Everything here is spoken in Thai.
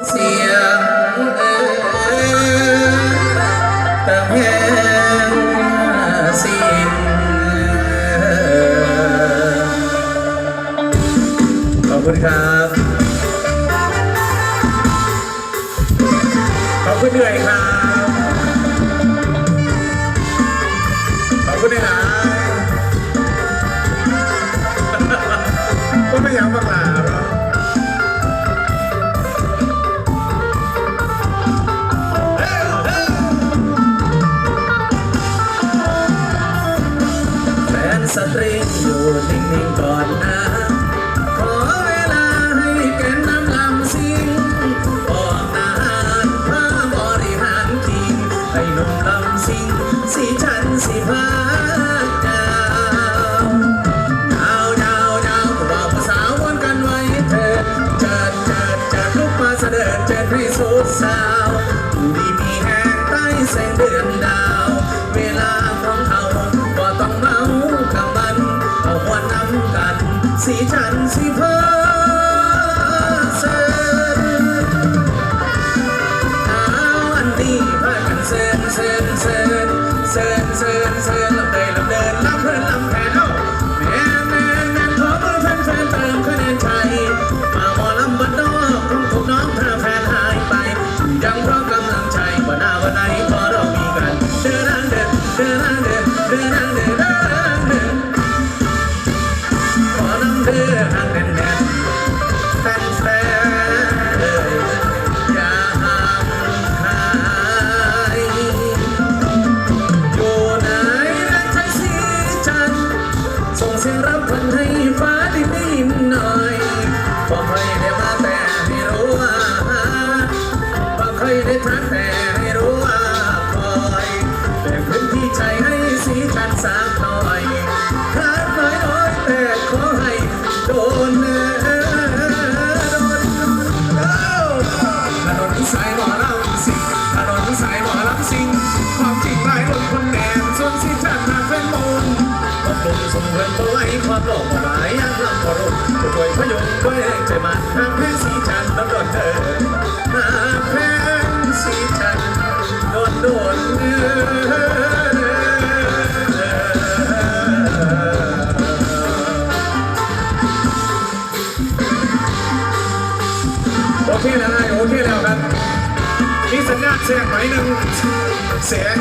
เสียงเอ่ยตะแพงสิ้นขอบคุณครับ ขอบคุณเหนื่อยครับ ขอบคุณนะก็ไม่อยากมาลา สตรีอยู่นิ่งๆก่อนนะขอเวลาให้แกนน้ำลำซิงออกอาหารพบริหารทีให้นุ่มลำซิงสีฉันสีฟ้าดาวดาวดาวดาวบอกภาษาวนกันไว้เถิดเจิดเจิดเจิดลุกมาเสด็จเจิดให้สุดสาวดีมีแห่งใต้แสงเดือนดาว เวลาของเขา สีฉันทร์สีฟ้าเสนเอาอันนี้พากันเซินเซินเซินเซินเซินเซินลำเดินลำเดินลำเพลินลำแผนเอาแม่แม่แม่ขอมือแฟนแฟนเติมคะแนนใจมาหมอลำบันนอกต้องถูกน้องเธอแฟนหายไป ยังเพราะกำลังใจวันหน้าวันไหนพอเรามีกันเดินเดินเดินเดินเดินเดิน ฉันรับพันให้ฟ้าได้ได้ยินหน่อย เพื่อนบ่ไหความหลอกบ่หลายยามลำบ่ลงจะช่วยพยงด้วยแรงใจมันน้ำเพื่งสีจันทร์น้ำดอนเธอนาำแพงสีจันทร์โดนโดนเนื้อโอเคแล้วโอเคแล้วครับ มีสัญญาณเสียงไหมหนึ่งเสียง